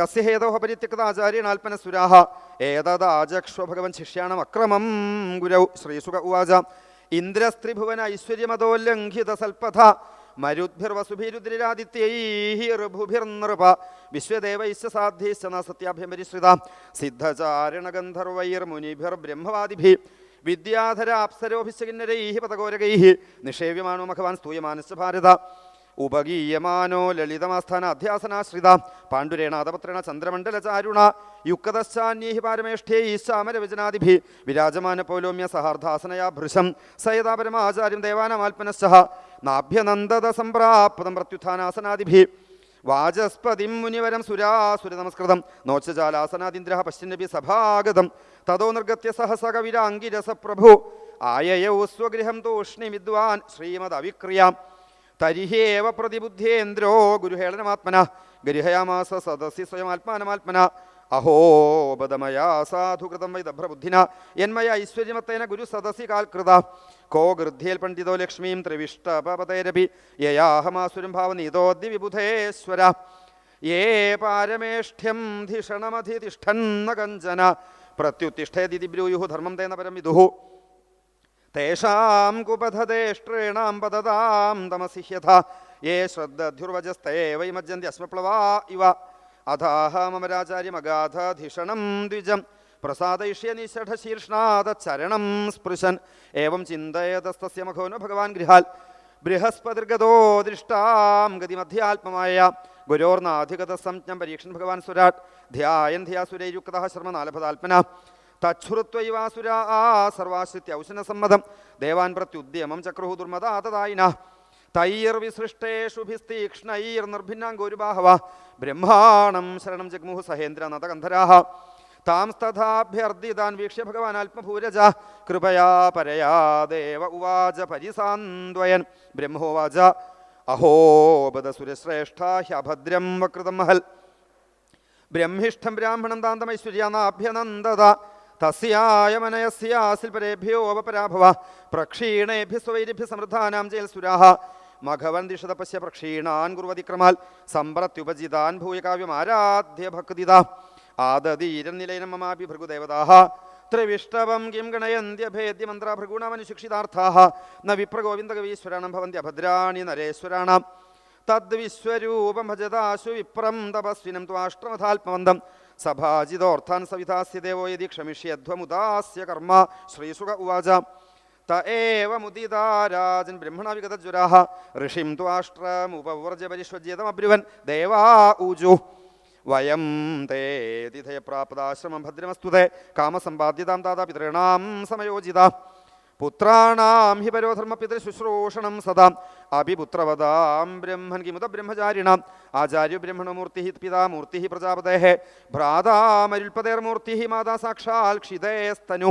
കസ്യ ഹേതോഹ സുരാഹ. ഏതത് ആചക്ഷോ ഭഗവൻ ശിഷ്യാണം അക്രമം ഗുരൗ ശ്രീസുഖ ഉവാച. ഇന്ദ്രസ്ത്രിഭുവന ഐശ്വര്യമതോല്ലംഘിത സൽപഥ. മരുദ്ഭിർവസുഭിരുദ്രിരാദിത്യൈ ഋഭുഭിർനൃപ. വിശ്വദേവൈശ്ച സാധ്യൈശ്ച ന സത്യാഭ്യമരിശ്രിത സിദ്ധചാരണഗന്ധർവൈർമുനിഭിർബ്രഹ്മവാദിഭി വിദ്യാധര അപ്സരോഭിശ്ച പതകോരകൈ പതകോരകൈः നിഷേവ്യമാണോ മഖവാൻ സ്തൂയമാനശ്ച ഭാരത. ഉപഗീയമാനോ ലളിതമാസ്ഥാന അധ്യാസനാശ്രിത പാണ്ഡുരേണാദപത്രണ ചന്ദ്രമണ്ഡലചാരുണ. പാരമേഷ്ഠേ ഈശാമരവചനാദിഭി വിരാജമാന പൗലോമ്യ സഹാർദ്ധാസനയാ ഭൃശം. സയതാപരമാചാര്യം പരമാചാര്യം ദേവാനാമാൽപ്പനശ്ച നാഭ്യനന്ദത സംപ്രാപ്തം പ്രത്യുത്ഥാനാസനാദിഭി. വാചസ്പതിം മുനിവരം സുരാസുര നമസ്കൃതം. നോച്ചജാലാസനാദിന്ദ്ര പശ്ചിന്നപി സഭാഗതം. തതോ നിർഗത്യ സഹസ പ്രഭു ആയയൗ സ്വഗൃഹം തൂഷ്ണിമിദ്വാൻ ശ്രീമദ് ശ്രീമദവിക്രിയാം. തരിഹേവ പ്രതിബുദ്ധേന്ദ്രോ ഗുരുഹേളനമാത്മന ഗരിഹയാമാസ സദസി സ്വയമാത്മാനമാത്മന അഹോ ബദമയാ സാധുകൃതം വൈദഭ്രബുദ്ധിന എന്മയ ഐശ്വര്യമത്തേന ഗുരു സദസി കാൽകൃത കോ ഗൃദ്ധ്യേൽ പണ്ഡിതോ ലക്ഷ്മീം ത്രിവിഷ്ടപതേരപി യയാഹമാസുരം ഭാവനീതോദ്യ വിബുധേശ്വര യേ പാരമേഷ്ഠ്യം ധിഷണമധിതിഷ്ഠന്ന കഞ്ചന പ്രത്യുത്തിഷ്ഠേതി ബ്രൂയുഹു ധർമ്മം തേന പരം വിദുഹു. തേഷാം കുപഥതേഷ്ട്രേണാം പതതാം തമസിഹ്യഥ യേ ശ്രദ്ധധ്യുർവജസ്തേ വൈമജ്ജന്തി അസ്മപ്ലവാ ഇവ. അഥാഹമരാചാര്യമഗാധധിഷണം ദ്വിജം. പ്രസാദയിഷ്യ നിഷഠശീർഷ്ണാദച്ചരണം സ്പൃശൻ. ഏവം ചിന്തയതസ്തസ്യ മഖോന ഭഗവാൻ ഗൃഹാൽ. ബൃഹസ്പതിർഗതോ ദൃഷ്ടാം ഗതിമധ്യാത്മമായ. ഗുരോർനാധിഗത സംജ്ഞം പരീക്ഷൻ ഭഗവാൻ സുരാട്. ധ്യായൻ ധ്യാസുരയുക്ത ശർമ്മനാലഭതാൽപ്പന തച്ഛ്രുത്വൈവാസുരാ സർവാശ്രിത്യ ഔശനസമ്മതം ദേവാൻ പ്രത്യുദ്യമം ചക്രുഹു നിർഭിന്നാം തൈർവിസൃഷ്ടേഷു ബ്രഹ്മാണം ശരണം ജഗ്മുഹു സഹേന്ദ്ര നതകന്ധരാഹ താംസ്തഥാഭ്യർദ്ദിതാൻ വീക്ഷ്യ ഭഗവാൻ ആത്മഭൂരജ കൃപയാ പരയാ ദേവ ഉവാച പരിസാന്ദ്വയൻ. ബ്രഹ്മോവാച. അഹോ ബദസുരശ്രേഷ്ഠ ഹ്യഭദ്രം വക്രതം മഹൽ. ബ്രഹ്മിഷ്ഠം ബ്രാഹ്മണം താന്തമൈശ്വര്യാനാഭ്യനന്ദത തസ്യായ മനയസ്യാസിൽ പരേഭ്യോ അപപരാഭവ. പ്രക്ഷീണേഭ്യ സ്വൈരിഭ്യ സമൃദ്ധാനാം ജയൽ സുരാഹ. മഘവൻ ദിഷത പശ്യ പ്രക്ഷീണാൻ കുർവതിക്രമാൽ സമ്പ്രത്യുപജിതാൻ ഭൂയകാവ്യം ആരാധ്യ ഭക്തിത. ആദതീരം നിലയനം മമാപി ഭൃഗുദേവതാഹ. ത്രിവിഷ്ടവം കിം ഗണയന്ത്യഭേദ്യ മന്ത്ര ഭൃഗൂണമനുശിക്ഷിതാർത്ഥാഹ. ന വിപ്രഗോവിന്ദകവീശ്വരാണം ഭവന്തി അഭദ്രാണി നരേശ്വരാണാം. തദ്വിശ്വരൂപം ഭജതാശു വിപ്രം തപസ്വിനം ത്വാഷ്ടമഥാത്മവന്തം. സഭാജിതോർത്ഥാൻ സവിധാസ്യദേവോ യതി ക്ഷമിഷ്യധ്വമുദാസ്യ കർമ്മ. ശ്രീസുഖ ഉവാച. ത ഏവ മുദിതാരാജൻ ബ്രഹ്മണ വിഗതജ്വരാഹ ഋഷിം ത്വാഷ്ട്രമുപവർജ്യ പരിശ്വജ്യതമബ്രുവൻ. ദേവാ ഊജു. വയം തേ തിഥയപ്രാപ്താശ്രമം ഭദ്രമസ്തുതേ. കാമസമ്പാദ്യതാം താതാ പിതॄണാം സമയോജിത. പുത്രാണാം ഹി പരോധർമ്മ പിതൃശുശ്രൂഷണം സദാ. അഭിപുത്രവതാം ബ്രഹ്മൻ കിമുത ബ്രഹ്മചാരിണാം. ആചാര്യ ബ്രഹ്മണമൂർത്തി പിതാ മൂർത്തി പ്രജാപതേ ഭ്രാതാമരുൽപതേർമൂർത്തി മാതാ സാക്ഷാൽ ക്ഷിതേസ്തനു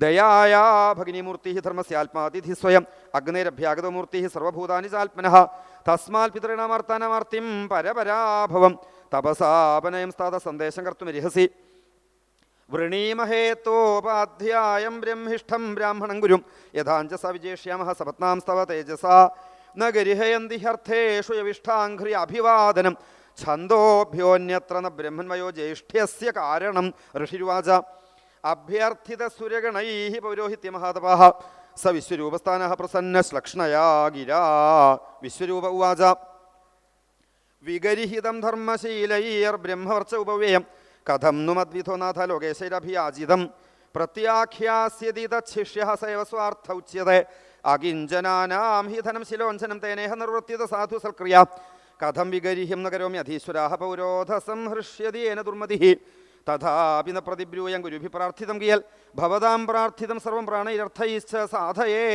ദയായാ ഭഗിനിമൂർത്തി ധർമ്മസ്യാത്മാതിഥി സ്വയം. അഗ്നേരഭ്യാഗതമൂർത്തി സർവഭൂതാനി ചാത്മന തസ്മാൽ പിതൃണമർത്തനമർത്തിം പരപരാഭവം. തപസാപനയം സ്ഥാത സന്ദേശം കർത്തുമരിഹസി വൃണീമഹേത്തോപാധ്യായം ബ്രഹ്മിഷ്ഠം ബ്രാഹ്മണം ഗുരും. യഥാഞ്ച വിജേഷ്യാമഹ സപത്നാം സ്തവ തേജസ. ന ഗരിഹയന്തി ഹർത്ഥേഷു യവിഷ്ഠാഘ്രി അഭിവാദനം. ഛന്ദോഭ്യോന്യത്ര ന ബ്രഹ്മന്മയോ ജ്യേഷ്ഠ്യസ്യ കാരണം. ഋഷിരുവാച. അഭ്യർത്ഥിത സുരഗണൈ പൗരോഹിത്യ മഹാതപാഹ. സ വിശ്വരൂപസ്ഥാന പ്രസന്ന ഗിരാ. വിശ്വരൂപ ഉവാച. വിഗരിഹിതം ധർമ്മശീലൈർ ബ്രഹ്മവർച്ച ഉപവേയം. കഥം നു മദ്വിധോനാഥ ലോകേശൈരഭിയാജിതം. പ്രത്യാഖ്യാസ്യതി തച്ഛിഷ്യ സേവസ്വാർത്ഥ ഉച്യത. അകിഞ്ചനാനാം ഹി ധനം ശിലോഞ്ചനം തേനേഹ നിർവൃത്യത സാധു സൽക്രിയ. കഥം വിഗരിഹ്യം നഗരോമി അധീശ്വരാഹ പൗരോധ സംഹൃഷ്യതി സംഹൃഷ്യതേന ദുർമതി തഥാപി ന പ്രതിബ്രൂയം ഗുരുഭി പ്രാർത്ഥിതം കിയൽ. ഭവതാം പ്രാർത്ഥിതം സർവം പ്രാണൈരർത്ഥൈശ്ച സാധയേ.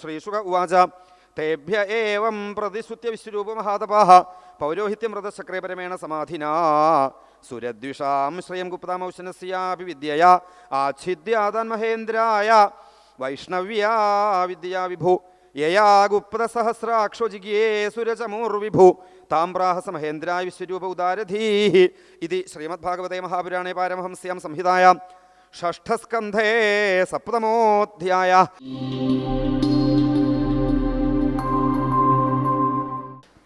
ശ്രീശുക ഉവാച. തേഭ്യ ഏവം പ്രതിശുദ്ധ്യ വിശ്വരൂപ മഹാതപാഹ പൗരോഹിത്യം വ്രതശക്രേ പരമേണ സമാധിനാ. സുരദ്വിഷാം ശ്രയം ഗുപ്താമൗശനസ്യാപി വിദ്യയാ ആച്ഛിദ്യാതാൻ മഹേന്ദ്രായ വൈഷ്ണവ്യാ വിദ്യാ വിഭു യയാ ഗുപ്തസഹസ്രാക്ഷോ ജിഗിയേ സുരചമൂർവിഭു താമ്രാഹസ മഹേന്ദ്രായ വിശ്വരൂപ ഉദാരധീ ഇതി ശ്രീമദ്ഭാഗവതേ മഹാപുരാണേ പാരമഹംസ്യാം സംഹിതായാം ഷഷ്ഠസ്കന്ധേ സപ്തമോധ്യായ.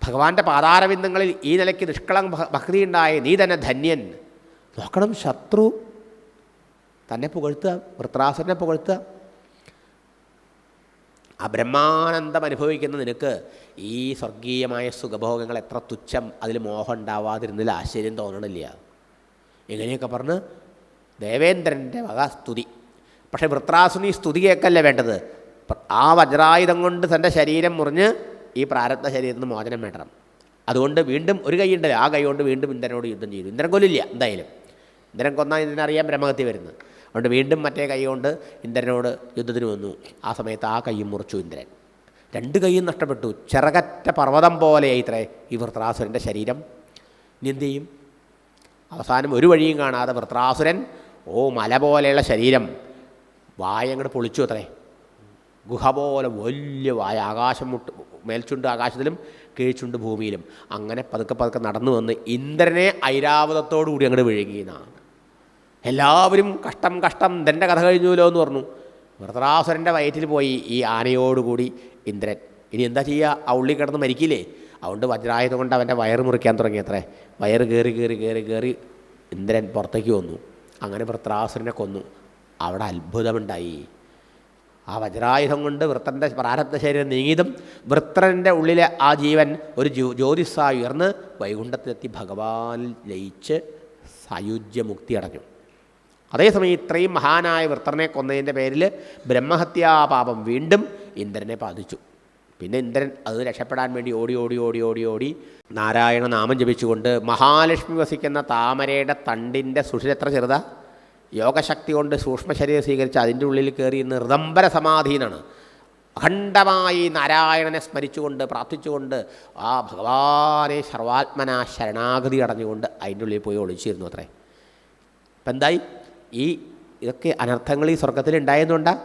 ഭഗവാന്റെ പാതാരവിന്ദങ്ങളിൽ ഈ നിലയ്ക്ക് നിഷ്കളം ഭ- ഭക്തി ഉണ്ടായ നീ തന്നെ ധന്യൻ. നോക്കണം ശത്രു തന്നെ പുകഴ്ത്തുക വൃത്രാസുരനെ പുകഴ്ത്തുക. ആ ബ്രഹ്മാനന്ദം അനുഭവിക്കുന്ന നിനക്ക് ഈ സ്വർഗീയമായ സുഖഭോഗങ്ങൾ എത്ര തുച്ഛം അതിൽ മോഹം ഉണ്ടാവാതിരുന്നതിൽ ആശ്ചര്യം തോന്നണില്ല. ഇങ്ങനെയൊക്കെ പറഞ്ഞ് ദേവേന്ദ്രന്റെ വക സ്തുതി. പക്ഷേ വൃത്രാസുനി സ്തുതി കേൾക്കല്ല വേണ്ടത്? ആ വജ്രായുധം കൊണ്ട് തന്റെ ശരീരം മുറിഞ്ഞ് ഈ പ്രാരബ്ധ ശരീരത്തിൽ നിന്ന് മോചനം വേണ്ടണം. അതുകൊണ്ട് വീണ്ടും ഒരു കൈയുണ്ട് ആ കൈ കൊണ്ട് വീണ്ടും ഇന്ദ്രനോട് യുദ്ധം ചെയ്തു. ഇന്ദ്രൻ കൊല്ലില്ല എന്തായാലും. ഇന്ദ്രൻ കൊന്നാൽ ഇതിനറിയാം ബ്രഹ്മഹത്യ വരുന്നത്. അതുകൊണ്ട് വീണ്ടും മറ്റേ കൈ കൊണ്ട് ഇന്ദ്രനോട് യുദ്ധത്തിന് വന്നു. ആ സമയത്ത് ആ കൈയും മുറിച്ചു ഇന്ദ്രൻ. രണ്ട് കൈയും നഷ്ടപ്പെട്ടു. ചിറകറ്റ പർവതം പോലെയായി ഇത്രേ ഈ വൃത്രാസുരന്റെ ശരീരം. ഇനി എന്ത് ചെയ്യും? അവസാനം ഒരു വഴിയും കാണാതെ വൃത്രാസുരൻ ഓ മല പോലെയുള്ള ശരീരം വായങ്ങോട്ട് പൊളിച്ചു അത്രേ. ഗുഹ പോലെ വലിയ വായ ആകാശം മുട്ട് മേൽച്ചുണ്ട് ആകാശത്തിലും കീഴ്ച്ചുണ്ട് ഭൂമിയിലും. അങ്ങനെ പതുക്കെ പതുക്കെ നടന്നു വന്ന് ഇന്ദ്രനെ ഐരാവതത്തോടുകൂടി അങ്ങോട്ട് വിഴുങ്ങിയെന്നാണ് എല്ലാവരും കഷ്ടം കഷ്ടം ഇന്ദ്രന്റെ കഥ കഴിഞ്ഞുവല്ലോ എന്ന് പറഞ്ഞു. വൃതരാസുരന്റെ വയറ്റിൽ പോയി ഈ ആനയോടുകൂടി ഇന്ദ്രൻ. ഇനി എന്താ ചെയ്യുക ആ ഉള്ളി കിടന്ന് മരിക്കില്ലേ? അതുകൊണ്ട് വജ്രായത് കൊണ്ട് അവന്റെ വയറ് മുറിക്കാൻ തുടങ്ങി അത്രേ വയറ് കയറി കയറി കയറി കയറി ഇന്ദ്രൻ പുറത്തേക്ക് വന്നു. അങ്ങനെ വൃത്രാസുരനെ കൊന്നു. അവിടെ അത്ഭുതമുണ്ടായി. ആ വജ്രായുധം കൊണ്ട് വൃത്തന്റെ പ്രാരബ്ധ ശരീരം നീങ്ങിയതും വൃത്രന്റെ ഉള്ളിലെ ആ ജീവൻ ഒരു ജ്യോ ജ്യോതിസായി ഉയർന്ന് വൈകുണ്ഠത്തിലെത്തി ഭഗവാനിൽ ലയിച്ച് സായുജ്യമുക്തി അടഞ്ഞു അതേസമയം ഇത്രയും മഹാനായ വൃത്രനെ കൊന്നതിന്റെ പേരിൽ ബ്രഹ്മഹത്യാപാപം വീണ്ടും ഇന്ദ്രനെ ബാധിച്ചു. പിന്നെ ഇന്ദ്രൻ അത് രക്ഷപ്പെടാൻ വേണ്ടി ഓടി ഓടി ഓടി ഓടി ഓടി നാരായണ നാമം ജപിച്ചുകൊണ്ട് മഹാലക്ഷ്മി വസിക്കുന്ന താമരയുടെ തണ്ടിന്റെ സുഷിരത്ര ചെറുതാണ് ചെറുതാ? യോഗശക്തി കൊണ്ട് സൂക്ഷ്മ ശരീരം സ്വീകരിച്ച് അതിന്റെ ഉള്ളിൽ കയറി നിർദംബര സമാധീനാണ്. അഖണ്ഡമായി നാരായണനെ സ്മരിച്ചുകൊണ്ട് പ്രാർത്ഥിച്ചുകൊണ്ട് ആ ഭഗവാനെ സർവാത്മന ശരണാഗതി അടഞ്ഞുകൊണ്ട് അതിന്റെ ഉള്ളിൽ പോയി ഒളിച്ചിരുന്നു അത്രേ. ഇപ്പം എന്തായി? ഈ ഇതൊക്കെ അനർത്ഥങ്ങൾ ഈ സ്വർഗത്തിൽ ഉണ്ടായതുകൊണ്ടാ?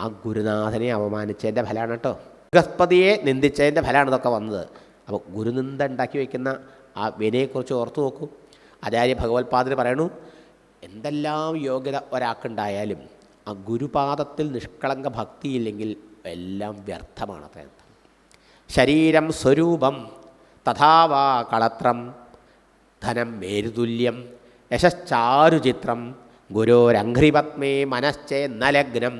ആ ഗുരുനാഥനെ അപമാനിച്ചതിന്റെ ഫലമാണ് കേട്ടോ. ബൃഹസ്പതിയെ നിന്ദിച്ചതിന്റെ ഫലമാണ് ഇതൊക്കെ വന്നത്. അപ്പോൾ ഗുരുനിന്ദ ഉണ്ടാക്കി വയ്ക്കുന്ന ആ വിനയെക്കുറിച്ച് ഓർത്തു നോക്കൂ. ആചാര്യ ഭഗവത്പാദന് പറയണു എന്തെല്ലാം യോഗ്യത ഒരാൾക്കുണ്ടായാലും ആ ഗുരുപാദത്തിൽ നിഷ്കളങ്ക ഭക്തിയില്ലെങ്കിൽ എല്ലാം വ്യർത്ഥമാണ് അത്രയർത്ഥം ശരീരം സ്വരൂപം തഥാവാ കളത്രം ധനം മേരുതുല്യം യശശ്ചാരുചിത്രം ഗുരോരഘ്രിപത്മേ മനശ്ചേ നലഗ്നം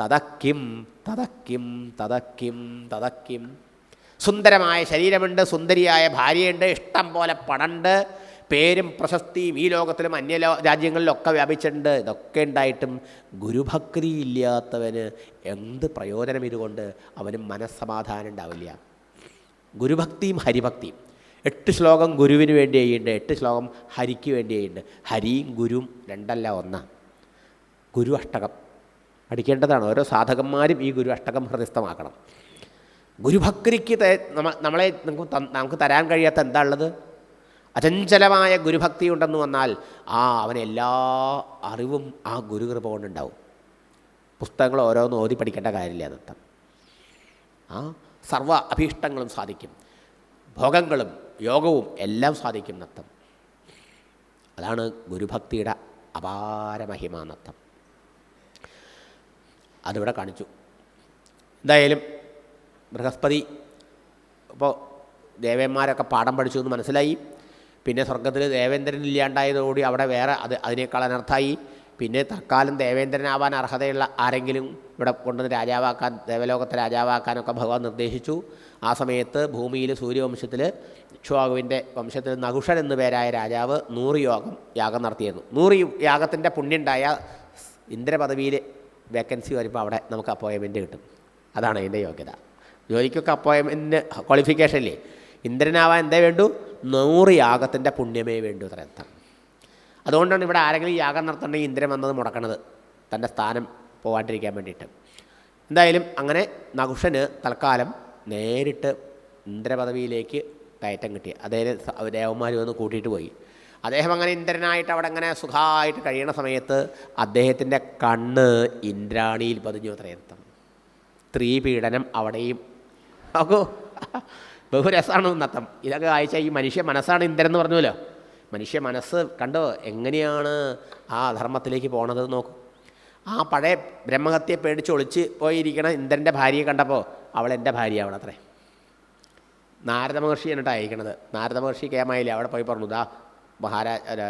തതക്കിം തതക്കിം തതക്കിം തതക്കിം. സുന്ദരമായ ശരീരമുണ്ട് സുന്ദരിയായ ഭാര്യയുണ്ട് ഇഷ്ടം പോലെ പണമുണ്ട് പേരും പ്രശസ്തിയും ഈ ലോകത്തിലും അന്യ രാജ്യങ്ങളിലൊക്കെ വ്യാപിച്ചിട്ടുണ്ട്. ഇതൊക്കെ ഉണ്ടായിട്ടും ഗുരുഭക്തി ഇല്ലാത്തവന് എന്ത് പ്രയോജനം ഇതുകൊണ്ട് അവന് മനസ്സമാധാനം ഉണ്ടാവില്ല. ഗുരുഭക്തിയും ഹരിഭക്തിയും. എട്ട് ശ്ലോകം ഗുരുവിന് വേണ്ടി ചെയ്യുന്നുണ്ട് എട്ട് ശ്ലോകം ഹരിക്ക് വേണ്ടി ചെയ്യുന്നുണ്ട് ഹരിയും ഗുരുവും രണ്ടല്ല ഒന്നാ. ഗുരു അഷ്ടകം. പഠിക്കേണ്ടതാണ്. ഓരോ സാധകന്മാരും ഈ ഗുരു അഷ്ടകം ഹൃദയസ്ഥമാക്കണം. ഗുരുഭക്തിക്ക് നമ്മളെ നമുക്ക് നമുക്ക് തരാൻ കഴിയാത്ത എന്താ ഉള്ളത്? അചഞ്ചലമായ ഗുരുഭക്തി ഉണ്ടെന്ന് വന്നാൽ ആ അവനെല്ലാ അറിവും ആ ഗുരുകൃപ കൊണ്ടുണ്ടാവും പുസ്തകങ്ങൾ ഓരോന്നും ഓതി പഠിക്കേണ്ട കാര്യമില്ല അനർത്ഥം ആ സർവ അഭീഷ്ടങ്ങളും സാധിക്കും. ഭോഗങ്ങളും യോഗവും എല്ലാം സാധിക്കും നത്തം അതാണ് ഗുരുഭക്തിയുടെ അപാര മഹിമ നത്തം അതിവിടെ കാണിച്ചു. എന്തായാലും ബൃഹസ്പതി ഇപ്പോൾ ദേവന്മാരൊക്കെ പാഠം പഠിച്ചു എന്ന് മനസ്സിലായി. പിന്നെ സ്വർഗത്തിൽ ദേവേന്ദ്രൻ ഇല്ലാണ്ടായതോടുകൂടി അവിടെ വേറെ അത് അതിനേക്കാൾ അനർത്ഥമായി പിന്നെ തൽക്കാലം ദേവേന്ദ്രനാവാൻ അർഹതയുള്ള ആരെങ്കിലും ഇവിടെ കൊണ്ടുവന്ന് രാജാവാക്കാൻ ദേവലോകത്തെ രാജാവാക്കാനൊക്കെ ഭഗവാൻ നിർദ്ദേശിച്ചു. ആ സമയത്ത് ഭൂമിയിൽ സൂര്യവംശത്തിൽ ഇക്ഷ്വാകുവിന്റെ വംശത്തിൽ നകുഷൻ എന്നു പേരായ രാജാവ് നൂറ് യോഗം യാഗം നടത്തിയിരുന്നു. നൂറ് യാഗത്തിന്റെ പുണ്യുണ്ടായ ഇന്ദ്രപദവിയിൽ വേക്കൻസി വരുമ്പോൾ അവിടെ നമുക്ക് അപ്പോയിൻമെന്റ് കിട്ടും. അതാണ് അതിന്റെ യോഗ്യത. ജോലിക്കൊക്കെ അപ്പോയിൻമെന്റ് ക്വാളിഫിക്കേഷൻ ഇല്ലേ? ഇന്ദ്രനാവാൻ എന്തേ വേണ്ടു? നൂറ് യാഗത്തിന്റെ പുണ്യമേ വേണ്ടു അർത്ഥം അതുകൊണ്ടാണ് ഇവിടെ ആരെങ്കിലും യാഗം നടത്തണമെങ്കിൽ ഇന്ദ്രൻ വന്നത് മുടക്കണത് തന്റെ സ്ഥാനം പോകാണ്ടിരിക്കാൻ വേണ്ടിയിട്ട്. എന്തായാലും അങ്ങനെ നകുഷന് തൽക്കാലം നേരിട്ട് ഇന്ദ്രപദവിയിലേക്ക് കയറ്റം കിട്ടി. അദ്ദേഹം ദേവന്മാർ വന്ന് കൂട്ടിയിട്ട് പോയി. അദ്ദേഹം അങ്ങനെ ഇന്ദ്രനായിട്ട് അവിടെ അങ്ങനെ സുഖമായിട്ട് കഴിയണ സമയത്ത് അദ്ദേഹത്തിന്റെ കണ്ണ് ഇന്ദ്രാണിയിൽ പതിഞ്ഞു അത്രയർത്ഥം സ്ത്രീ പീഡനം അവിടെയും. നോക്കൂ ബഹുരസമാണ് നത്തം. ഇതൊക്കെ വായിച്ചാൽ ഈ മനുഷ്യ മനസ്സാണ് ഇന്ദ്രൻ എന്ന് പറഞ്ഞല്ലോ മനുഷ്യ മനസ്സ് കണ്ടോ എങ്ങനെയാണ് ആ ധർമ്മത്തിലേക്ക് പോണത് നോക്കൂ. ആ പഴയ ബ്രഹ്മഹത്യയെ പേടിച്ച് ഒളിച്ച് പോയിരിക്കണ ഇന്ദ്രന്റെ ഭാര്യയെ കണ്ടപ്പോൾ അവൾ എന്റെ ഭാര്യയാവണം അത്രേ. നാരദ മഹർഷി എന്നിട്ട് അയക്കണത് നാരദ മഹർഷി കേമായില്ലേ? അവിടെ പോയി പറഞ്ഞു ദാ മഹാരാജ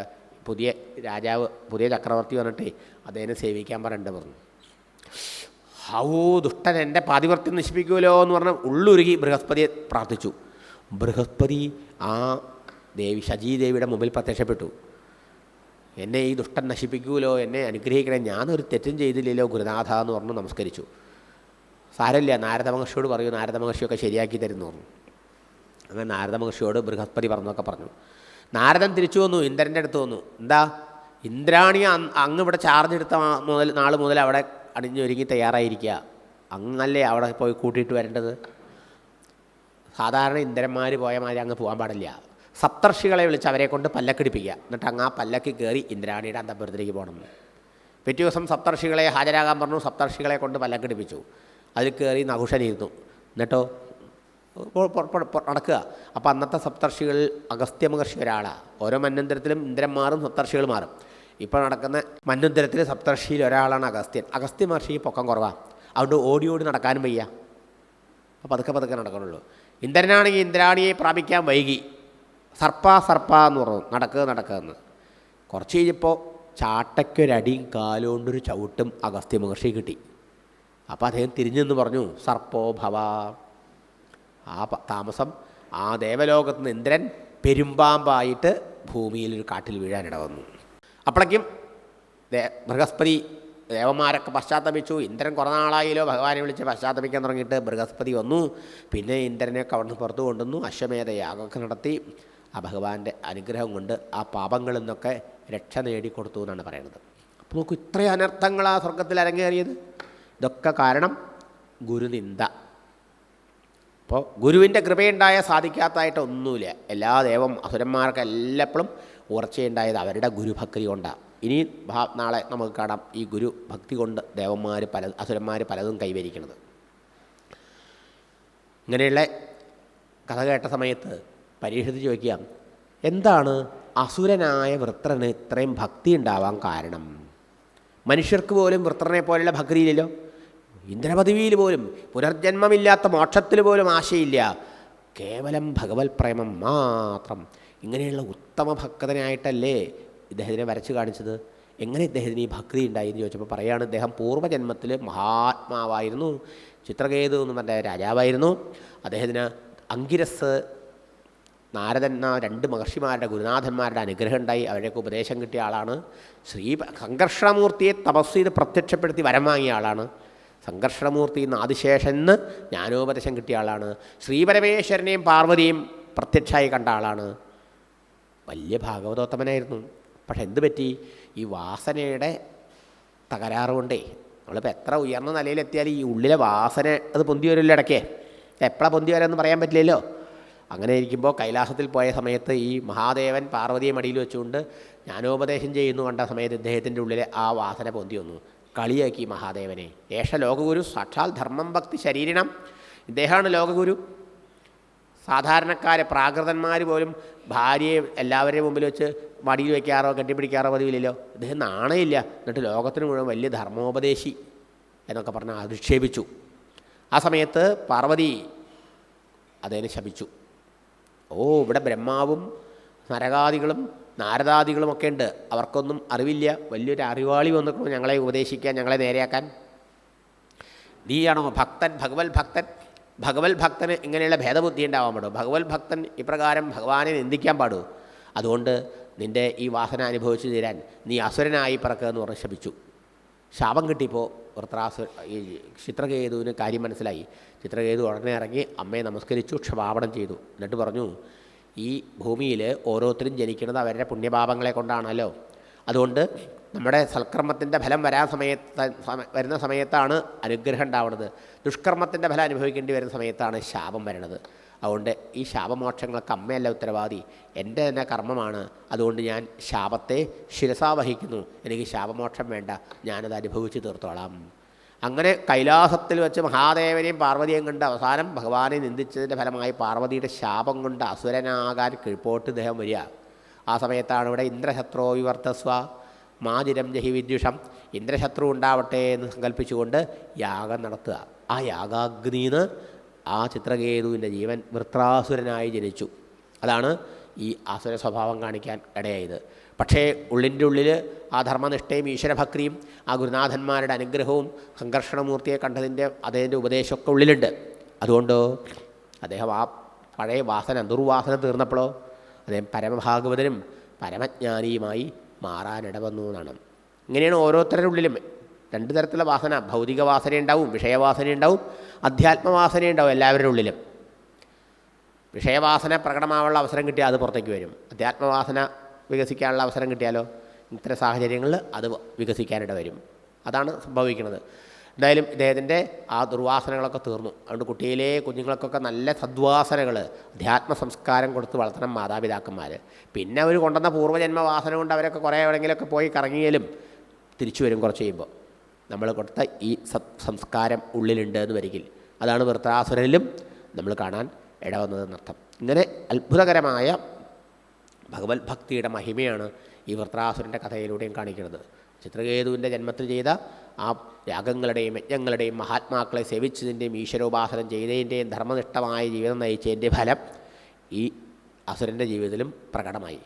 പുതിയ രാജാവ് പുതിയ ചക്രവർത്തി വന്നിട്ടേ അദ്ദേഹം സേവിക്കാൻ പറഞ്ഞു. ഹൗ ദുഷ്ടൻ എന്റെ പാതിവർത്തി നശിപ്പിക്കുമല്ലോ എന്ന് പറഞ്ഞ് ഉള്ളുരുകി ബൃഹസ്പതിയെ പ്രാർത്ഥിച്ചു. ബൃഹസ്പതി ആ ദേവി ശചീദേവിയുടെ മുമ്പിൽ പ്രത്യക്ഷപ്പെട്ടു. എന്നെ ഈ ദുഷ്ടൻ നശിപ്പിക്കുമല്ലോ എന്നെ അനുഗ്രഹിക്കണേ. ഞാനൊരു തെറ്റും ചെയ്തില്ലല്ലോ ഗുരുനാഥ എന്ന് പറഞ്ഞു നമസ്കരിച്ചു. സാരമില്ല നാരദ മഹർഷിയോട് പറയൂ നാരദ മഹർഷിയൊക്കെ ശരിയാക്കി തരുന്നു പറഞ്ഞു. അങ്ങനെ നാരദ മഹർഷിയോട് ബൃഹസ്പതി പറഞ്ഞൊക്കെ പറഞ്ഞു. നാരദൻ തിരിച്ചു വന്നു ഇന്ദ്രന്റെ അടുത്ത് വന്നു. എന്താ? ഇന്ദ്രാണി അങ്ങ് ഇവിടെ ചാർജ് എടുത്ത മുതൽ നാൾ മുതൽ അവിടെ അണിഞ്ഞൊരുങ്ങി തയ്യാറായിരിക്കുക. അങ്ങല്ലേ അവിടെ പോയി കൂട്ടിയിട്ട് വരേണ്ടത്? സാധാരണ ഇന്ദ്രന്മാർ പോയ മാതിരി അങ്ങ് പോകാൻ പാടില്ല. സപ്തർഷികളെ വിളിച്ച് അവരെ കൊണ്ട് പല്ലക്കടിപ്പിക്കുക. എന്നിട്ട് അങ്ങ് ആ പല്ലക്ക് കയറി ഇന്ദ്രാണിയുടെ അന്തപുരത്തിലേക്ക് പോകണം. പിറ്റേ ദിവസം സപ്തർഷികളെ ഹാജരാകാൻ പറഞ്ഞു. സപ്തർഷികളെ കൊണ്ട് പല്ലക്കടിപ്പിച്ചു. അതിൽ കയറി നകുഷനിരുന്നു എന്നിട്ടോ നടക്കുക. അപ്പോൾ അന്നത്തെ സപ്തർഷികൾ അഗസ്ത്യ മഹർഷി ഒരാളാണ് ഓരോ മന്വന്തരത്തിലും ഇന്ദ്രന്മാറും സപ്തർഷികൾ മാറും. ഇപ്പോൾ നടക്കുന്ന മന്വന്തരത്തിൽ സപ്തർഷിയിൽ ഒരാളാണ് അഗസ്ത്യൻ. അഗസ്ത്യ മഹർഷി പൊക്കം കുറവാണ് അതുകൊണ്ട് ഓടി ഓടി നടക്കാനും വയ്യ. അപ്പോൾ പതുക്കെ പതുക്കെ നടക്കണുള്ളൂ. ഇന്ദ്രനാണെങ്കിൽ ഇന്ദ്രാണിയെ പ്രാപിക്കാൻ വൈകി. സർപ്പ സർപ്പ എന്ന് പറഞ്ഞു. നടക്കുക നടക്കുക എന്ന്. കുറച്ച് കഴിഞ്ഞപ്പോൾ ചാട്ടയ്ക്കൊരടിയും കാലുകൊണ്ടൊരു ചവിട്ടും അഗസ്ത്യ മഹർഷി കിട്ടി. അപ്പോൾ അദ്ദേഹം തിരിഞ്ഞു എന്ന് പറഞ്ഞു സർപ്പോ ഭവ. ആ താമസം ആ ദേവലോകത്ത് നിന്ന് ഇന്ദ്രൻ പെരുമ്പാമ്പായിട്ട് ഭൂമിയിൽ ഒരു കാട്ടിൽ വീഴാനിട വന്നു അപ്പോഴേക്കും ബൃഹസ്പതി ദേവന്മാരൊക്കെ പശ്ചാത്തപിച്ചു. ഇന്ദ്രൻ കുറേ നാളായാലോ ഭഗവാനെ വിളിച്ച് പശ്ചാത്തപിക്കാൻ തുടങ്ങിയിട്ട്. ബൃഹസ്പതി വന്നു. പിന്നെ ഇന്ദ്രനെയൊക്കെ അവിടുന്ന് പുറത്തു കൊണ്ടുവന്നു. അശ്വമേധ യാഗമൊക്കെ നടത്തി. ആ ഭഗവാന്റെ അനുഗ്രഹം കൊണ്ട് ആ പാപങ്ങളിൽ നിന്നൊക്കെ രക്ഷ നേടിക്കൊടുത്തു എന്നാണ് പറയുന്നത്. അപ്പോൾ നോക്കൂ ഇത്രയും അനർത്ഥങ്ങൾ ആ സ്വർഗത്തിൽ അരങ്ങേറിയത്. ഇതൊക്കെ കാരണം ഗുരുനിന്ദ. അപ്പോൾ ഗുരുവിന്റെ കൃപയുണ്ടായ സാധിക്കാത്തതായിട്ട് ഒന്നുമില്ല എല്ലാ ദേവം അസുരന്മാർക്ക് എല്ലപ്പോഴും ഉയർച്ചയുണ്ടായത് അവരുടെ ഗുരുഭക്തി കൊണ്ടാണ് ഇനി ഭാ നാളെ നമുക്ക് കാണാം ഈ ഗുരുഭക്തി കൊണ്ട് ദേവന്മാർ പല അസുരന്മാർ പലതും കൈവരിക്കുന്നത്. ഇങ്ങനെയുള്ള കഥ കേട്ട സമയത്ത് പരീക്ഷിത് ചോദിക്കാം എന്താണ് അസുരനായ വൃത്രന് ഇത്രയും ഭക്തി ഉണ്ടാവാൻ കാരണം? മനുഷ്യർക്ക് പോലും വൃത്രനെ പോലുള്ള ഭക്തിയില്ലല്ലോ ഇന്ദ്രപദവിയിൽ പോലും പുനർജന്മമില്ലാത്ത മോക്ഷത്തിൽ പോലും ആശയില്ല. കേവലം ഭഗവത് പ്രേമം മാത്രം. ഇങ്ങനെയുള്ള ഉത്തമ ഭക്തനായിട്ടല്ലേ ഇദ്ദേഹത്തിനെ വരച്ച് കാണിച്ചത്? എങ്ങനെ ഇദ്ദേഹത്തിന് ഈ ഭക്തി ഉണ്ടായി എന്ന് ചോദിച്ചപ്പോൾ പറയുകയാണ് ഇദ്ദേഹം പൂർവജന്മത്തിൽ മഹാത്മാവായിരുന്നു ചിത്രകേതു എന്ന് പറഞ്ഞ രാജാവായിരുന്നു. അദ്ദേഹത്തിന് അങ്കിരസ് നാരദൻ രണ്ട് മഹർഷിമാരുടെ ഗുരുനാഥന്മാരുടെ അനുഗ്രഹം ഉണ്ടായി. അവരുടെയൊക്കെ ഉപദേശം കിട്ടിയ ആളാണ്. ശ്രീ സംഘർഷണമൂർത്തിയെ തപസ് ചെയ്ത് പ്രത്യക്ഷപ്പെടുത്തി വരം വാങ്ങിയ ആളാണ്. സംഘർഷണമൂർത്തി എന്ന് ആദിശേഷൻ എന്ന് ജ്ഞാനോപദേശം കിട്ടിയ ആളാണ്. ശ്രീപരമേശ്വരനെയും പാർവതിയും പ്രത്യക്ഷമായി കണ്ട ആളാണ്. വലിയ ഭാഗവതോത്തമനായിരുന്നു. പക്ഷെ എന്ത് പറ്റി? ഈ വാസനയുടെ തകരാറ് കൊണ്ടേ നമ്മളിപ്പോൾ എത്ര ഉയർന്ന നിലയിലെത്തിയാലും ഈ ഉള്ളിലെ വാസന അത് പൊന്തി വരുമല്ലോ ഇടയ്ക്ക്. എപ്പോഴാണ് പൊന്തി വരാമെന്ന് പറയാൻ പറ്റില്ലല്ലോ. അങ്ങനെ ഇരിക്കുമ്പോൾ കൈലാസത്തിൽ പോയ സമയത്ത് ഈ മഹാദേവൻ പാർവതിയെ മടിയിൽ വെച്ചുകൊണ്ട് ജ്ഞാനോപദേശം ചെയ്യുന്നു കണ്ട സമയത്ത് ഇദ്ദേഹത്തിന്റെ ഉള്ളിലെ ആ വാസന പൊന്തി വന്നു. കളിയാക്കി മഹാദേവനെ. ഏഷ ലോകഗുരു സാക്ഷാൽ ധർമ്മം ഭക്തി ശരീരണം. ഇദ്ദേഹമാണ് ലോകഗുരു. സാധാരണക്കാരെ പ്രാകൃതന്മാർ പോലും ഭാര്യയെ എല്ലാവരുടെയും മുമ്പിൽ വെച്ച് മടിയിൽ വയ്ക്കാറോ കെട്ടിപ്പിടിക്കാറോ പതിവില്ലല്ലോ. അദ്ദേഹം നാണയില്ല. എന്നിട്ട് ലോകത്തിന് മുഴുവൻ വലിയ ധർമ്മോപദേശി എന്നൊക്കെ പറഞ്ഞ് അധിക്ഷേപിച്ചു ആ സമയത്ത് പാർവതി അദ്ദേഹം ശപിച്ചു. ഓ ഇവിടെ ബ്രഹ്മാവും നരകാദികളും നാരദാദികളും ഒക്കെ ഉണ്ട്. അവർക്കൊന്നും അറിവില്ല. വലിയൊരു അറിവാളി വന്നിട്ടുണ്ടോ ഞങ്ങളെ ഉപദേശിക്കാൻ ഞങ്ങളെ നേരെയാക്കാൻ. നീയാണോ ഭക്തൻ? ഭഗവത് ഭക്തൻ ഭഗവത് ഭക്തന് ഇങ്ങനെയുള്ള ഭേദബുദ്ധി ഉണ്ടാവാൻ പാടും. ഭഗവത് ഭക്തൻ ഇപ്രകാരം ഭഗവാനെ നിന്ദിക്കാൻ പാടൂ. അതുകൊണ്ട് നിന്റെ ഈ വാസന അനുഭവിച്ചു തീരാൻ നീ അസുരനായി പറക്കുക എന്ന് പറഞ്ഞ് ശപിച്ചു. ശാപം കിട്ടിയപ്പോൾ വൃത്രാസുര ഈ ചിത്രകേതുവിന് കാര്യം മനസ്സിലായി. ചിത്രകേതു ഉടനെ ഇറങ്ങി അമ്മയെ നമസ്കരിച്ചു ക്ഷമാപണം ചെയ്തു. എന്നിട്ട് പറഞ്ഞു ഈ ഭൂമിയിൽ ഓരോരുത്തരും ജനിക്കുന്നത് അവരുടെ പുണ്യപാപങ്ങളെ കൊണ്ടാണല്ലോ. അതുകൊണ്ട് നമ്മുടെ സൽക്കർമ്മത്തിന്റെ ഫലം വരാൻ സമയത്ത് വരുന്ന സമയത്താണ് അനുഗ്രഹം ഉണ്ടാവുന്നത്. ദുഷ്കർമ്മത്തിന്റെ ഫലം അനുഭവിക്കേണ്ടി വരുന്ന സമയത്താണ് ശാപം വരുന്നത് അതുകൊണ്ട് ഈ ശാപമോക്ഷങ്ങൾക്ക് അമ്മയല്ല ഉത്തരവാദി. എന്റെ തന്നെ കർമ്മമാണ്. അതുകൊണ്ട് ഞാൻ ശാപത്തെ ശിരസാ വഹിക്കുന്നു എനിക്ക് ശാപമോക്ഷം വേണ്ട. ഞാനത് അനുഭവിച്ച് തീർത്തോളാം. അങ്ങനെ കൈലാസത്തിൽ വെച്ച് മഹാദേവനെയും പാർവതിയെയും കണ്ട് അവസാനം ഭഗവാനെ നിന്ദിച്ചതിന്റെ ഫലമായി പാർവതിയുടെ ശാപം കൊണ്ട് അസുരനാകാൻ കിഴ്പോട്ട് ഇദ്ദേഹം വരിക. ആ സമയത്താണ് ഇവിടെ ഇന്ദ്രശത്രോ വിവർത്തസ്വ മാതിരം ജഹി വിദ്യുഷം ഇന്ദ്രശത്രു ഉണ്ടാവട്ടെ എന്ന് സങ്കല്പിച്ചുകൊണ്ട് യാഗം നടത്തുക. ആ യാഗാഗ്നിന്ന് ആ ചിത്രകേതുവിന്റെ ജീവൻ വൃത്രാസുരനായി ജനിച്ചു. അതാണ് ഈ അസുര സ്വഭാവം കാണിക്കാൻ ഇടയായത്. പക്ഷേ ഉള്ളിന്റെ ഉള്ളിൽ ആ ധർമ്മനിഷ്ഠയും ഈശ്വരഭക്തിയും ആ ഗുരുനാഥന്മാരുടെ അനുഗ്രഹവും സംഘർഷണമൂർത്തിയെ കണ്ടതിന്റെ അദ്ദേഹത്തിന്റെ ഉപദേശമൊക്കെ ഉള്ളിലുണ്ട്. അതുകൊണ്ട്? അദ്ദേഹം ആ പഴയ വാസന ദുർവാസന തീർന്നപ്പോഴോ അദ്ദേഹം പരമഭാഗവതനും പരമജ്ഞാനിയുമായി മാറാനിട വന്നു എന്നാണ്. ഇങ്ങനെയാണ് ഓരോരുത്തരുടെ ഉള്ളിലും രണ്ട് തരത്തിലുള്ള വാസന. ഭൗതിക വാസന ഉണ്ടാവും വിഷയവാസന ഉണ്ടാവും അധ്യാത്മവാസന ഉണ്ടാവും എല്ലാവരുടെ ഉള്ളിലും വിഷയവാസന പ്രകടമാവാനുള്ള അവസരം കിട്ടിയാൽ അത് പുറത്തേക്ക് വരും. അധ്യാത്മവാസന വികസിക്കാനുള്ള അവസരം കിട്ടിയാലോ? ഇത്തരം സാഹചര്യങ്ങളിൽ അത് വികസിക്കാനിട വരും അതാണ് സംഭവിക്കുന്നത്. എന്തായാലും ഇദ്ദേഹത്തിന്റെ ആ ദുർവാസനകളൊക്കെ തീർന്നു. അതുകൊണ്ട് കുട്ടിയിലെ കുഞ്ഞുങ്ങൾക്കൊക്കെ നല്ല സദ്വാസനകൾ അധ്യാത്മ സംസ്കാരം കൊടുത്ത് വളർത്തണം മാതാപിതാക്കന്മാർ പിന്നെ അവർ കൊണ്ടുവന്ന പൂർവജന്മവാസന കൊണ്ട് അവരൊക്കെ കുറേ എവിടെയെങ്കിലുമൊക്കെ പോയി കറങ്ങിയാലും തിരിച്ചു വരും കുറച്ച് കഴിയുമ്പോൾ നമ്മൾ കൊടുത്ത ഈ സംസ്കാരം ഉള്ളിലുണ്ട് എന്ന് വരികിൽ. അതാണ് വൃത്താസുരനിലും നമ്മൾ കാണാൻ ഇടവന്നതെന്നർത്ഥം. ഇങ്ങനെ അത്ഭുതകരമായ ഭഗവത് ഭക്തിയുടെ മഹിമയാണ് ഈ വൃത്രാസുരന്റെ കഥയിലൂടെയും കാണിക്കുന്നത്. ചിത്രകേതുവിന്റെ ജന്മത്തിൽ ചെയ്ത ആ യാഗങ്ങളുടെയും യജ്ഞങ്ങളുടെയും മഹാത്മാക്കളെ സേവിച്ചതിന്റെയും ഈശ്വരോപാസനം ചെയ്തതിന്റെയും ധർമ്മനിഷ്ഠമായ ജീവിതം നയിച്ചതിന്റെ ഫലം ഈ അസുരന്റെ ജീവിതത്തിലും പ്രകടമായി.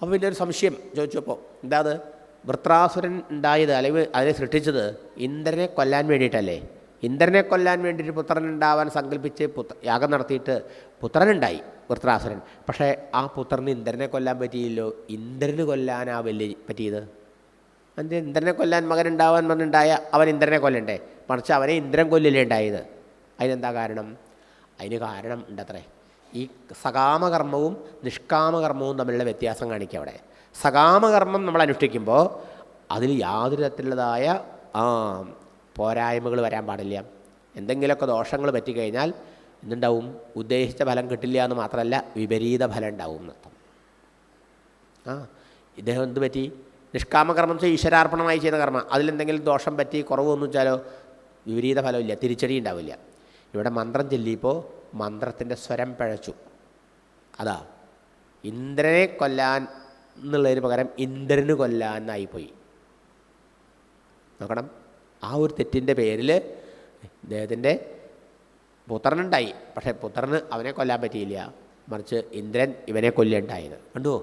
അപ്പോൾ പിന്നെ ഒരു സംശയം ചോദിച്ചപ്പോൾ എന്താ അത് വൃത്രാസുരൻ ഉണ്ടായത് അല്ലെങ്കിൽ അതിനെ സൃഷ്ടിച്ചത് ഇന്ദ്രനെ കൊല്ലാൻ വേണ്ടിയിട്ടല്ലേ? ഇന്ദ്രനെ കൊല്ലാൻ വേണ്ടിയിട്ട് പുത്രൻ ഉണ്ടാവാൻ സങ്കല്പിച്ച് പുത്ര യാഗം നടത്തിയിട്ട് പുത്രനുണ്ടായി വൃത്രാസുരൻ. പക്ഷേ ആ പുത്രന് ഇന്ദ്രനെ കൊല്ലാൻ പറ്റിയില്ലോ ഇന്ദ്രന് കൊല്ലാനാ വലിയ പറ്റിയത്? എന്ത് ഇന്ദ്രനെ കൊല്ലാൻ മകൻ ഉണ്ടാവാൻ പറഞ്ഞുണ്ടായ അവൻ ഇന്ദ്രനെ കൊല്ലണ്ടേ? മറിച്ച് അവനെ ഇന്ദ്രൻ കൊല്ലില്ലേ ഉണ്ടായത്. അതിനെന്താ കാരണം? അതിന് കാരണം ഉണ്ടത്രേ. ഈ സകാമകർമ്മവും നിഷ്കാമകർമ്മവും തമ്മിലുള്ള വ്യത്യാസം കാണിക്കുക അവിടെ. സകാമകർമ്മം നമ്മൾ അനുഷ്ഠിക്കുമ്പോൾ അതിൽ യാതൊരു തരത്തിലുള്ളതായ ആ പോരായ്മകൾ വരാൻ പാടില്ല. എന്തെങ്കിലുമൊക്കെ ദോഷങ്ങൾ പറ്റിക്കഴിഞ്ഞാൽ എന്തുണ്ടാവും? ഉദ്ദേശിച്ച ഫലം കിട്ടില്ല എന്ന് മാത്രമല്ല വിപരീത ഫലം ഉണ്ടാവും എന്നർത്ഥം. ആ ഇദ്ദേഹം എന്ത് പറ്റി? നിഷ്കാമകർമ്മം ചെയ്ത് ഈശ്വരാർപ്പണമായി ചെയ്യുന്ന കർമ്മം. അതിലെന്തെങ്കിലും ദോഷം പറ്റി കുറവ് എന്ന് വെച്ചാലോ വിപരീത ഫലമില്ല തിരിച്ചടി ഉണ്ടാവില്ല. ഇവിടെ മന്ത്രം ചൊല്ലിയപ്പോൾ മന്ത്രത്തിന്റെ സ്വരം പഴച്ചു. അതാ ഇന്ദ്രനെ കൊല്ലാൻ എന്നുള്ളതിന് പകരം ഇന്ദ്രന് കൊല്ലാൻ എന്നായിപ്പോയി നോക്കണം ആ ഒരു തെറ്റിന്റെ പേരിൽ ഇദ്ദേഹത്തിന്റെ പുത്രനുണ്ടായി. പക്ഷേ പുത്രന് അവനെ കൊല്ലാൻ പറ്റിയില്ല. മറിച്ച് ഇന്ദ്രൻ ഇവനെ കൊല്ലുണ്ടായത് കണ്ടുവോ?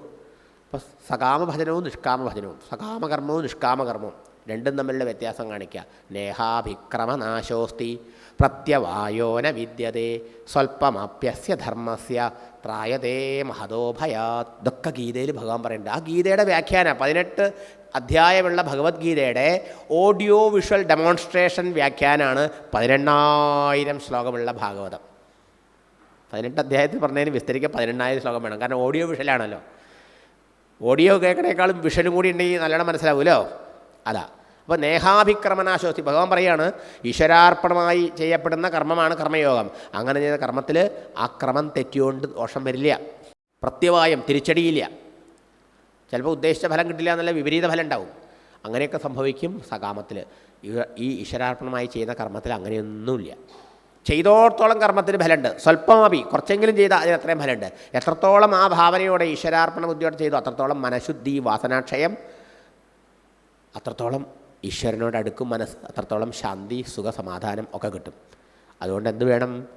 അപ്പോൾ സകാമഭജനവും നിഷ്കാമഭജനവും. സകാമകർമ്മവും നിഷ്കാമകർമ്മവും രണ്ടും തമ്മിലുള്ള വ്യത്യാസം കാണിക്കുക നേഹാഭിക്രമനാശോസ്തി പ്രത്യവായോന വിദ്യതേ സ്വൽപ്പമാപ്യസ്യ ധർമ്മസ്യ ത്രായതേ മഹതോഭയാത്. ഇതൊക്കെ ഗീതയിൽ ഭഗവാൻ പറയുന്നുണ്ട്. ആ ഗീതയുടെ വ്യാഖ്യാന പതിനെട്ട് അധ്യായമുള്ള ഭഗവത്ഗീതയുടെ ഓഡിയോ വിഷ്വൽ ഡെമോൺസ്ട്രേഷൻ വ്യാഖ്യാനാണ് പതിനെണ്ണായിരം ശ്ലോകമുള്ള ഭാഗവതം. പതിനെട്ട് അധ്യായത്തിൽ പറഞ്ഞതിന് വിസ്തരിക്കുക പതിനെണ്ണായിരം ശ്ലോകം വേണം. കാരണം ഓഡിയോ വിഷ്വലാണല്ലോ. ഓഡിയോ കേൾക്കണേക്കാളും വിഷനും കൂടി ഉണ്ടെങ്കിൽ നല്ലോണം മനസ്സിലാവുമല്ലോ അതാ. അപ്പോൾ നേഹാഭിക്രമനാശോസ്തി. ഭഗവാൻ പറയാണ് ഈശ്വരാർപ്പണമായി ചെയ്യപ്പെടുന്ന കർമ്മമാണ് കർമ്മയോഗം. അങ്ങനെ ചെയ്ത കർമ്മത്തിൽ ആ ക്രമം തെറ്റിയോണ്ട് ദോഷം വരില്ല. പ്രത്യവായം തിരിച്ചടിയില്ല. ചിലപ്പോൾ ഉദ്ദേശിച്ച ഫലം കിട്ടില്ല എന്നല്ല വിപരീത ഫലം ഉണ്ടാവും. അങ്ങനെയൊക്കെ സംഭവിക്കും സകാമത്തിൽ ഈ ഈശ്വരാർപ്പണമായി ചെയ്യുന്ന കർമ്മത്തിൽ അങ്ങനെയൊന്നുമില്ല. ചെയ്തോടത്തോളം കർമ്മത്തിന് ഫലമുണ്ട്. സ്വല്പമാപി കുറച്ചെങ്കിലും ചെയ്താൽ അതിന് അത്രയും ഫലമുണ്ട്. എത്രത്തോളം ആ ഭാവനയോടെ ഈശ്വരാർപ്പണ ബുദ്ധിയോടെ ചെയ്തു അത്രത്തോളം മനഃശുദ്ധി വാസനാക്ഷയം അത്രത്തോളം ഈശ്വരനോട് അടുക്കും മനസ്സ് അത്രത്തോളം ശാന്തി സുഖസമാധാനം ഒക്കെ കിട്ടും. അതുകൊണ്ട് എന്ത് വേണം?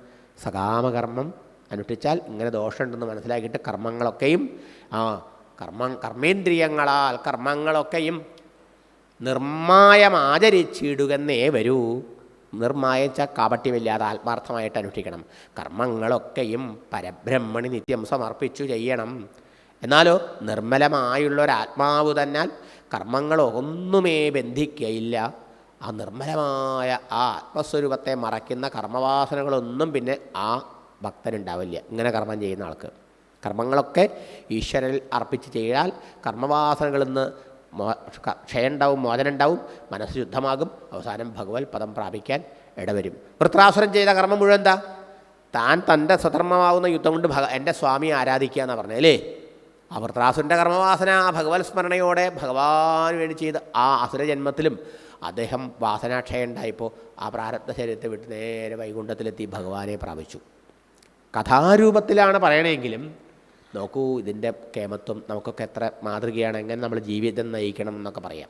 സകാമകർമ്മം അനുഷ്ഠിച്ചാൽ ഇങ്ങനെ ദോഷമുണ്ടെന്ന് മനസ്സിലാക്കിയിട്ട് കർമ്മങ്ങളൊക്കെയും ആ കർമ്മ കർമ്മേന്ദ്രിയങ്ങളാൽ കർമ്മങ്ങളൊക്കെയും നിർമ്മായം ആചരിച്ചിടുകന്നേ വരൂ. നിർമ്മായം വെച്ചാൽ കാപട്യമില്ലാതെ ആത്മാർത്ഥമായിട്ട് അനുഷ്ഠിക്കണം. കർമ്മങ്ങളൊക്കെയും പരബ്രഹ്മണി നിത്യം സമർപ്പിച്ചു ചെയ്യണം. എന്നാലോ നിർമ്മലമായുള്ളൊരാത്മാവ് തന്നാൽ കർമ്മങ്ങളൊന്നുമേ ബന്ധിക്കയില്ല. ആ നിർമ്മലമായ ആ ആത്മസ്വരൂപത്തെ മറയ്ക്കുന്ന കർമ്മവാസനകളൊന്നും പിന്നെ ആ ഭക്തനുണ്ടാവില്ല. ഇങ്ങനെ കർമ്മം ചെയ്യുന്ന ആൾക്ക്. കർമ്മങ്ങളൊക്കെ ഈശ്വരനിൽ അർപ്പിച്ച് ചെയ്താൽ കർമ്മവാസനകളിൽ നിന്ന് മോ ക- ക്ഷയമുണ്ടാവും മോചനമുണ്ടാവും മനസ്സ് ശുദ്ധമാകും അവസാനം ഭഗവത് പദം പ്രാപിക്കാൻ ഇടവരും. വൃത്രാസുരൻ ചെയ്ത കർമ്മം മുഴുവൻ എന്താ? താൻ തന്റെ സ്വധർമ്മമാവുന്ന യുദ്ധം കൊണ്ട് ഭഗ എന്റെ സ്വാമിയെ ആരാധിക്കുക എന്നാണ് പറഞ്ഞത് അല്ലേ? ആ വൃത്രാസുരന്റെ കർമ്മവാസന ആ ഭഗവത് സ്മരണയോടെ ഭഗവാന് വേണ്ടി ചെയ്ത് ആ അസുരജന്മത്തിലും അദ്ദേഹം വാസനാക്ഷയം ഉണ്ടായപ്പോൾ ആ പ്രാരബ്ധ ശരീരത്തെ വിട്ട് നേരെ വൈകുണ്ഠത്തിലെത്തി ഭഗവാനെ പ്രാപിച്ചു. കഥാരൂപത്തിലാണ് പറയണമെങ്കിലും നോക്കൂ ഇതിന്റെ കേമത്വം നമുക്കൊക്കെ എത്ര മാതൃകയാണ്. എങ്ങനെ നമ്മൾ ജീവിതം നയിക്കണം എന്നൊക്കെ പറയാം.